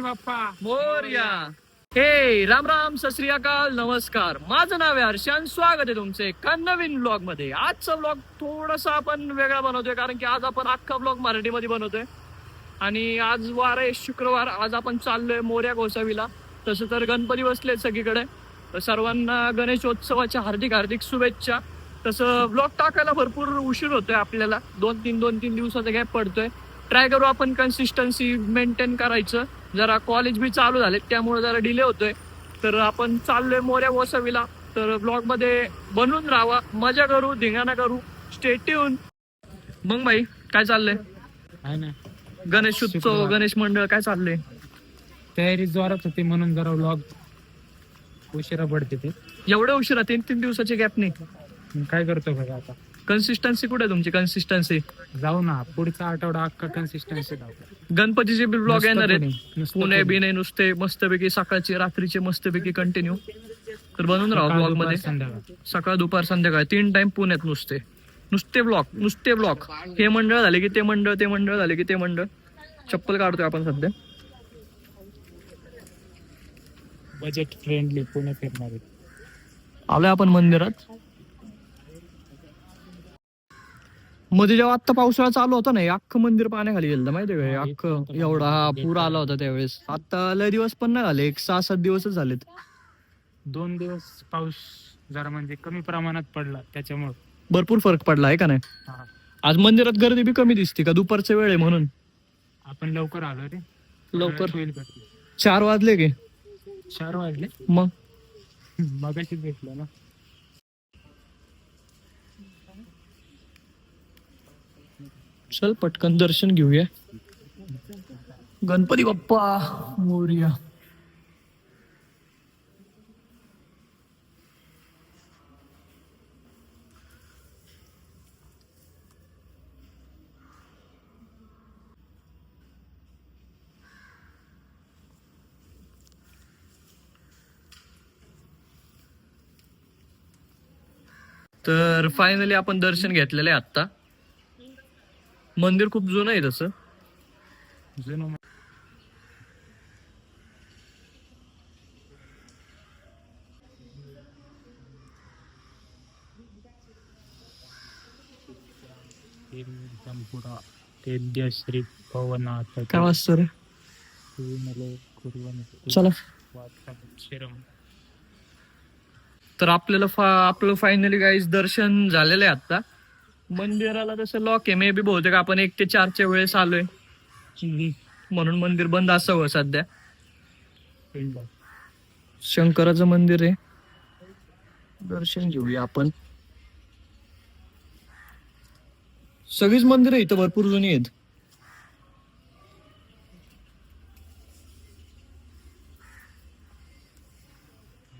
बाप्पा मोर्या. हे राम राम सत अकाल नमस्कार. माझं नाव आहे हर्षान स्वागत आहे तुमचे एका नवीन ब्लॉगमध्ये आजचा ब्लॉग थोडासा आपण वेगळा बनवतोय कारण की आज आपण अख्खा ब्लॉग मराठीमध्ये बनवतोय. आणि आज वार आहे शुक्रवार. आज आपण चाललोय मोर्या गोसावीला. तसं तर गणपती बसले सगळीकडे. तर सर्वांना गणेशोत्सवाच्या हार्दिक हार्दिक शुभेच्छा. तसं ब्लॉग टाकायला भरपूर उशीर होतोय आपल्याला. दोन तीन दोन तीन दिवसाचा गॅप पडतोय. ट्राय करू आपण कन्सिस्टन्सी मेंटेन करायचं. जरा कॉलेज बी चालू झाले त्यामुळे जरा डिले होतोय. तर आपण चाललोय मोऱ्या गोसावीला तर ब्लॉगमध्ये बनून राहावा मजा करू धिंगाणा करू. स्टेट येऊन मग भाई काय चाललंय? गणेश उत्सव. गणेश मंडळ काय चाललंय? तयारी जोरात होती म्हणून जरा व्लॉग उशिरा पडते ते. एवढ्या उशिरा तीन तीन दिवसाची गॅप नाही. काय करतो बघा आता? कन्सिस्टन्सी कुठे तुमची? कन्सिस्टन्सी जाऊ ना पुढचा आठवडा अख्खा कन्सिस्टन्सी गणपतीचे बी ब्लॉग येणार आहेत. पुणे. बिणे नुसते मस्तपैकी सकाळचे रात्रीचे मस्तपैकी कंटिन्यू तर बनवून राहा ब्लॉगमध्ये. सकाळ दुपार संध्याकाळ. तीन टाइम पुण्यात नुसते. नुसते ब्लॉक नुसते ब्लॉक हे मंडळ झाले की ते मंडळ ते मंडळ झाले की ते मंडळ. चप्पल काढतोय आपण सध्या. बजेट फ्रेंडली पुणे फिरणारे आलोय आपण मंदिरात. मध्ये जेव्हा आत्ता पावसाळा चालू होता ना हे अख्खं मंदिर पाण्याखाली गेलं माहितीये का? हे अख्खं एवढा हा पूर आला होता त्यावेळेस. आता लय दिवस पण नाही झाले एक सहा सात दिवसच झालेत. दोन दिवस पाऊस जरा म्हणजे कमी प्रमाणात पडला त्याच्यामुळे. भरपूर फरक पडला आहे का नाही? हा. आज मंदिरात गर्दी बी कमी दिसते का? दुपारचा वेळ आहे म्हणून. आपण लवकर आलो रे. लवकर. होईल. चार वाजले की. चार वाजले? मग? मगाशीच भेटलो ना. चल पटकन दर्शन घेऊया. गणपती बाप्पा मोर्या. तर फायनली आपण दर्शन घेतलेलं आहे आत्ता. मंदिर खूप जुनं आहे तसं. जुनं भवनाथ काय रे? चला. तर आपल्याला फा आपलं फायनली गाईज दर्शन झालेलं आहे आता मंदिराला तसं लॉक आहे. मे बी बहुतेक आपण एक ते चारच्या वेळेस आलोय. म्हणून मंदिर बंद असावं सध्या. शंकराचं मंदिर आहे. दर्शन घेऊया आपण. सगळीच मंदिरं इथं भरपूर जुनी आहेत.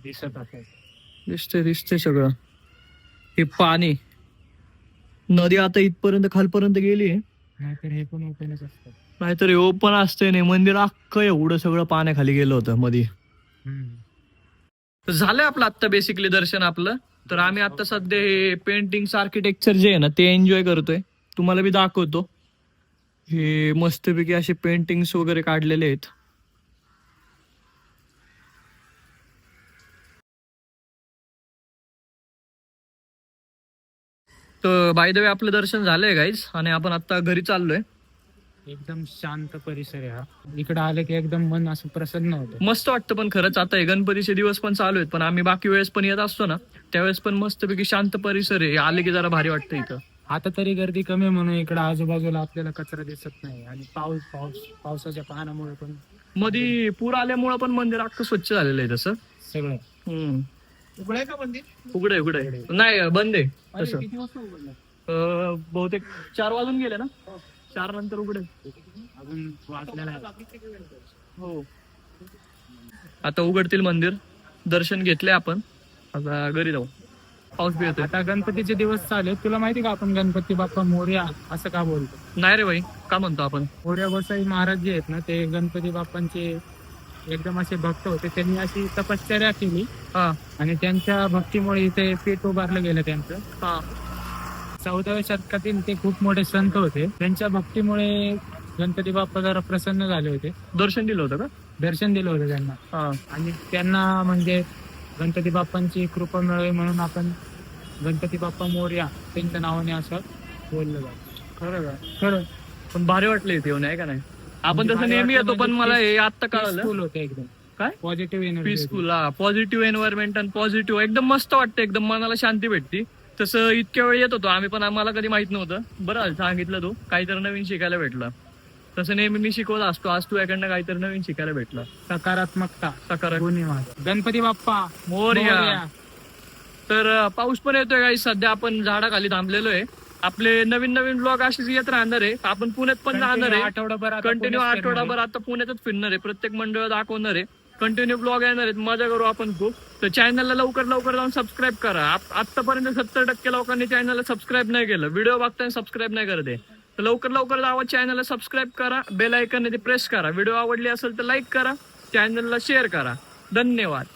दिसत दिसते दिसते सगळं. हे पाणी. नदी आता इथपर्यंत खालपर्यंत गेली नाहीतर हे पण ओपनच असतात नाहीतर हे ओपन असते नाही मंदिर अख्खं एवढं सगळं पाण्याखाली गेलं होतं मध्ये झालंय आपलं आता बेसिकली दर्शन आपलं. तर आम्ही आता सध्या हे पेंटिंग आर्किटेक्चर जे आहे ना ते एन्जॉय करतोय. तुम्हाला बी दाखवतो. हे मस्तपैकी असे पेंटिंग्स वगैरे काढलेले आहेत. तर बाय द वे आपलं दर्शन झालंय गाईज आणि आपण आता घरी चाललोय. एकदम शांत परिसर आहे हा. इकडे आलं की एकदम मन असं प्रसन्न होतं. मस्त वाटतं पण खरंच. आता हे गणपतीचे दिवस पण चालू आहेत पण आम्ही बाकी वेळेस पण येत असतो ना त्यावेळेस पण मस्तपैकी शांत परिसर आहे. आले की जरा भारी वाटतं इथं. आता तरी गर्दी कमी आहे म्हणून इकडे आजूबाजूला आपल्याला कचरा दिसत नाही. आणि पाऊस पाऊस पावसाच्या पाण्यामुळे पण मध्ये पूर आल्यामुळे पण मंदिर अख्खं स्वच्छ झालेलं आहे तसं. सगळं. हम्म. उघडे का मंदिर? उघडं आहे उघडं आहे. नाही बंद आहे. तसं किती वाजता उघडलं? अं, बहुतेक चार वाजून गेले ना? चार नंतर उघडे अजून वाचलेला आहे. हो. आता उघडतील मंदिर. दर्शन घेतले आपण. आता घरी जाऊ. पाऊस बी येतोय. आता गणपतीचे दिवस चालू आहेत. तुला माहिती का आपण गणपती बाप्पा मोर्या असं का बोलतो? नाही रे भाई का म्हणतो आपण? मोर्या गोसाई महाराज जे आहेत ना ते गणपती बाप्पांचे एकदम असे भक्त होते. त्यांनी अशी तपश्चर्या केली. हा. आणि त्यांच्या भक्तीमुळे इथे पीठ उभारलं गेलं त्यांचं. हा. चौदाव्या शतकातील ते खूप मोठे संत होते. त्यांच्या भक्तीमुळे गणपती बाप्पा जरा प्रसन्न झाले होते. दर्शन दिलं होतं का? दर्शन दिलं होतं त्यांना. हा. आणि त्यांना म्हणजे गणपती बाप्पांची कृपा मिळावी म्हणून आपण गणपती बाप्पा मोर्या त्यांच्या नावाने असं बोललं जातं. खरं का? खरं. पण भारी वाटले इथे येऊन आहे का नाही? आपण म्हणजे तसं नेहमी येतो पण म्हणजे मला हे आत्ता कळलं. होते एकदम. काय? पॉझिटिव्ह एनर्जी पीसफुल हा. पॉझिटिव्ह एन्व्हायरमेंट आणि पॉझिटिव्ह एकदम मस्त वाटतं एकदम मनाला शांती भेटते. तसं इतक्या वेळ येत होतो आम्ही पण आम्हाला कधी माहीत नव्हतं. बरं सांगितलं तू. काहीतरी नवीन शिकायला भेटलं. तसं नेहमी मी शिकवत असतो. आज तू याकडनं काहीतरी नवीन शिकायला भेटलं. सकारात्मकता सकारात्मक गणपती बाप्पा मोरया. तर पाऊस पण येतोय काही सध्या आपण झाडाखाली थांबलेलो आहे. आपले नवीन नवीन ब्लॉग असेच येत राहणार आहे. आपण पुण्यात पण राहणार आहे. आठवडाभर कंटिन्यू आठवडाभर आता पुण्यातच फिरणार आहे. प्रत्येक मंडळ दाखवणार आहे. कंटिन्यू ब्लॉग येणार आहेत. मजा करू आपण खूप. तर चॅनलला लवकर लवकर जाऊन सबस्क्राईब करा. आतापर्यंत सत्तर टक्के लोकांनी चॅनलला सबस्क्राईब नाही केलं. व्हिडिओ बघताना सबस्क्राईब नाही करते तर लवकर लवकर जावा. चॅनलला सबस्क्राईब करा. बेल आयकन ते प्रेस करा. व्हिडिओ आवडली असेल तर लाईक करा. चॅनलला शेअर करा. धन्यवाद.